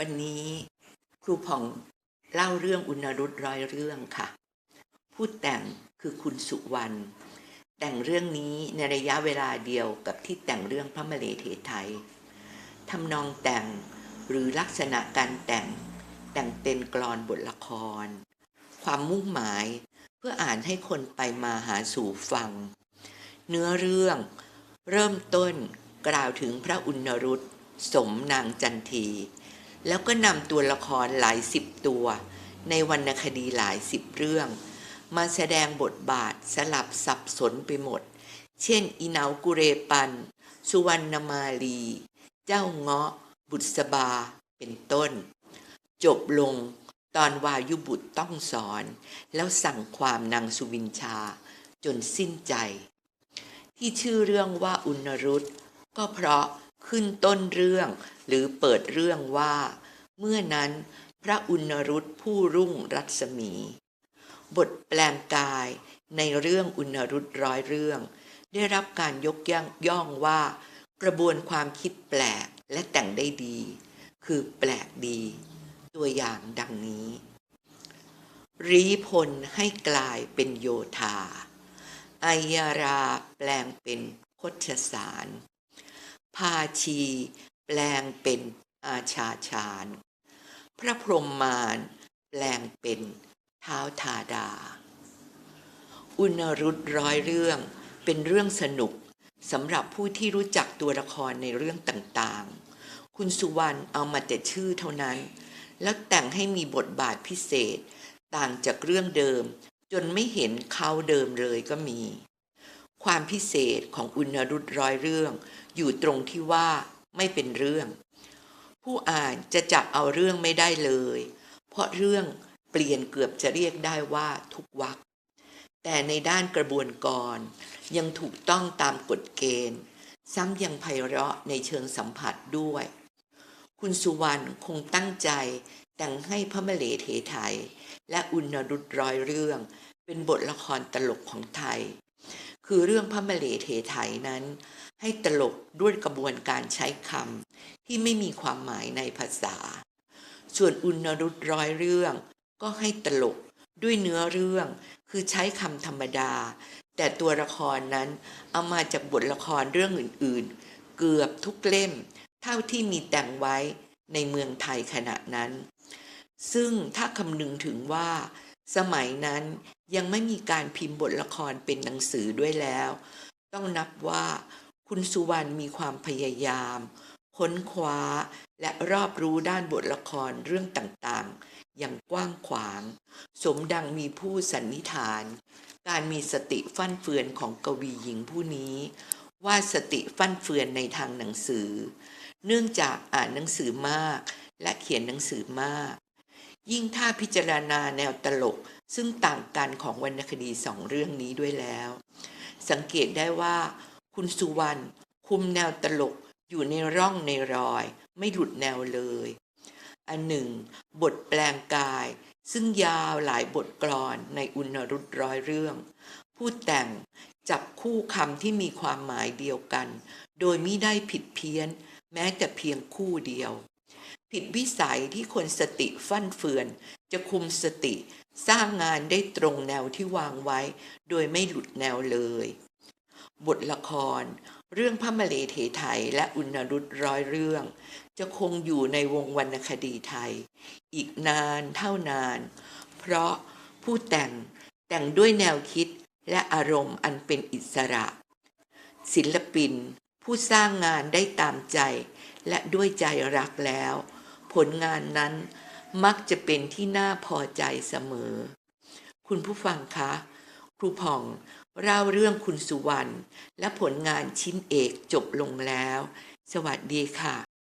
วันนี้ครูผ่องเล่าเรื่องอุณรุตร้อยเรื่องค่ะ ผู้แต่งคือคุณสุวรรณแต่งเรื่องนี้ในระยะเวลาเดียวกับที่แต่งเรื่องพระมเหเทไทยทำนองแต่งหรือลักษณะการแต่งแต่งเป็นกลอนบทละคร ความมุ่งหมายเพื่ออ่านให้คนไปมาหาสู่ฟัง เนื้อเรื่องเริ่มต้นกล่าวถึงพระอุณรุตสมนางจันที แล้วก็นำตัวละครหลายสิบตัว ในวรรณคดีหลายสิบเรื่อง มาแสดงบทบาทสลับสับสนไปหมด เช่นอีเหนากุเรปัน สุวรรณมาลี เจ้าเงาะ บุษบา เป็นต้น จบลงตอนวายุบุตรต้องสอน แล้วสั่งความนางสุวินชา จนสิ้นใจ ที่ชื่อเรื่องว่าอุณรุตก็เพราะ ขึ้นต้นเรื่อง หรือเปิดเรื่องว่า เมื่อนั้นพระอุณรุตผู้รุ่งรัศมี บทแปลงกายในเรื่องอุณรุตร้อยเรื่อง ได้รับการยกย่องย่องว่า กระบวนความคิดแปลกและแต่งได้ดี คือแปลกดี ตัวอย่างดังนี้รีพลให้กลายเป็นโยธาไอยาราแปลงเป็นคชสาร พาชี แปลงเป็นอาชาชาญพระพรหมมารแปลงเป็นเท้าทาดา อุณรุตร้อยเรื่องเป็นเรื่องสนุกสำหรับผู้ที่รู้จักตัวละครในเรื่องต่างๆ คุณสุวรรณเอามาแต่ชื่อเท่านั้น แล้วแต่งให้มีบทบาทพิเศษ ต่างจากเรื่องเดิม จนไม่เห็นเขาเดิมเลยก็มี ความพิเศษของอุณรุตร้อยเรื่อง อยู่ตรงที่ว่าไม่เป็นเรื่อง ผู้อ่านจะจับเอาเรื่องไม่ได้เลย เพราะเรื่องเปลี่ยนเกือบจะเรียกได้ว่าทุกวักแต่ในด้านกระบวนกรยังถูกต้องตามกฎเกณฑ์ ซ้ำยังไพเราะในเชิงสัมผัสด้วย คุณสุวรรณคงตั้งใจแต่งให้พระมเลเทไทย และอุณรุตร้อยเรื่อง เป็นบทละครตลกของไทย คือเรื่องพระมเหลเทไทยนั้น ให้ตลกด้วยกระบวนการใช้คำที่ไม่มีความหมายในภาษา ส่วนอุณรุตร้อยเรื่อง ก็ให้ตลกด้วยเนื้อเรื่อง คือใช้คำธรรมดา แต่ตัวละครนั้นเอามาจากบทละครเรื่องอื่นๆ เกือบทุกเล่ม เท่าที่มีแต่งไว้ในเมืองไทยขณะนั้น ซึ่งถ้าคำนึงถึงว่า สมัยนั้นยังไม่มีการพิมพ์บทละครเป็นหนังสือด้วยแล้ว ต้องนับว่าคุณสุวรรณมีความพยายาม ค้นคว้า และรอบรู้ด้านบทละครเรื่องต่างๆ อย่างกว้างขวาง สมดังมีผู้สันนิษฐาน การมีสติฟั่นเฟือนของกวีหญิงผู้นี้ ว่าสติฟั่นเฟือนในทางหนังสือ เนื่องจากอ่านหนังสือมากและเขียนหนังสือมาก ยิ่งถ้าพิจารณาแนวตลกซึ่งต่างกันของวรรณคดีสองเรื่องนี้ด้วยแล้ว สังเกตได้ว่า คุณสุวรรณคุมแนวตลกอยู่ในร่องในรอย ไม่หลุดแนวเลย อันหนึ่ง บทแปลงกาย ซึ่งยาวหลายบทกลอนในอุณรุตร้อยเรื่อง ผู้แต่งจับคู่คำที่มีความหมายเดียวกัน โดยมิได้ผิดเพี้ยน แม้แต่เพียงคู่เดียว ผิดวิสัยที่คนสติฟั่นเฟือน จะคุมสติ สร้างงานได้ตรงแนวที่วางไว้ โดยไม่หลุดแนวเลย บทละคร เรื่องพระมเลเทไทยและอุณรุตร้อยเรื่อง จะคงอยู่ในวงวรรณคดีไทย อีกนานเท่านาน เพราะผู้แต่งแต่งด้วยแนวคิดและอารมณ์อันเป็นอิสระ ศิลปิน ผู้สร้างงานได้ตามใจ และด้วยใจรักแล้ว ผลงานนั้นมักจะเป็นที่น่าพอใจเสมอ คุณผู้ฟังคะ ครูผ่องเล่าเรื่องคุณสุวรรณและผลงานชิ้นเอกจบลงแล้ว สวัสดีค่ะ